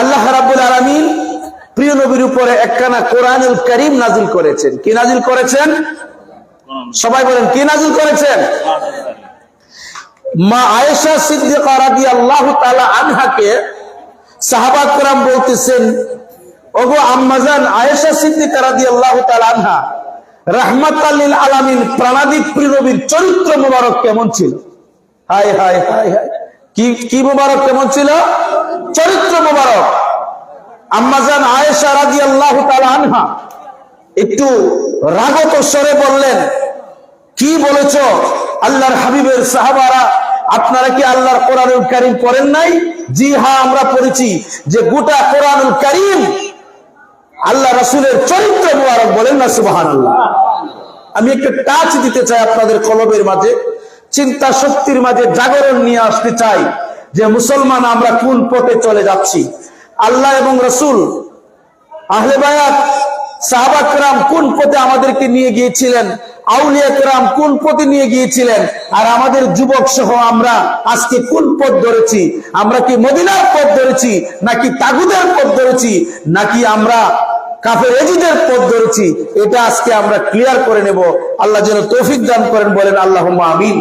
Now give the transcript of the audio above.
আল্লাহ রাবুল আলমিন প্রিয় নবীর উপরে একখানা কোরআন করিম নাজিল করেছেন। কি নাজিল করেছেন? সবাই বলেন, কি নাজিল করেছেন? মা আয়েশা সিদ্দিকা রাদি আল্লাহ তালা আনহাকে সাহাবাদ করাম বলতেছেন, ওগো আম্মাজান আয়েশা সিদ্দিকা রাদি আল্লাহ তালা আনহা রহমত আল্লিল আলামিন প্রাণাদিক প্রিনবীর চরিত্র মোবারক কেমন ছিল? হায় হায় হায় হায়। কি কি মোবারক কেমন ছিল? আম্মাজান আয়েশা রাদিয়াল্লাহু তাআলা আনহা। একটু রাগত স্বরে বললেন, কি বলেছ? আল্লাহর হাবিবের সাহাবারা আপনারা কি আল্লাহর কোরআনুল কারিম নাই? জি হ্যাঁ আমরা পড়েছি যে গোটা কোরআনুল কারিম আল্লাহ রাসূলের চরিত্র মুবারক বলেন না, সুবহানাল্লাহ। আমি একটু টাচ দিতে চাই আপনাদের কলবের মাঝে, চিন্তা শক্তির মাঝে জাগরণ নিয়ে আসতে চাই যে মুসলমান আমরা কোন পথে চলে যাচ্ছি। আল্লাহ এবং রসুল, আহলে বায়াত সাহাবাকরাম কোন পথে আমাদেরকে নিয়ে গিয়েছিলেন? আউলিয়াকরাম কোন পথে নিয়ে গিয়েছিলেন? আর আমাদের যুবক সহ আমরা আজকে কোন পথ ধরেছি? আমরা কি মদিনার পথ ধরেছি, নাকি তাগুদের পথ ধরেছি, নাকি আমরা কাফের এজিদের পথ ধরেছি? এটা আজকে আমরা ক্লিয়ার করে নেব। আল্লাহ যেন তৌফিক দান করেন, বলেন আল্লাহ আমিন।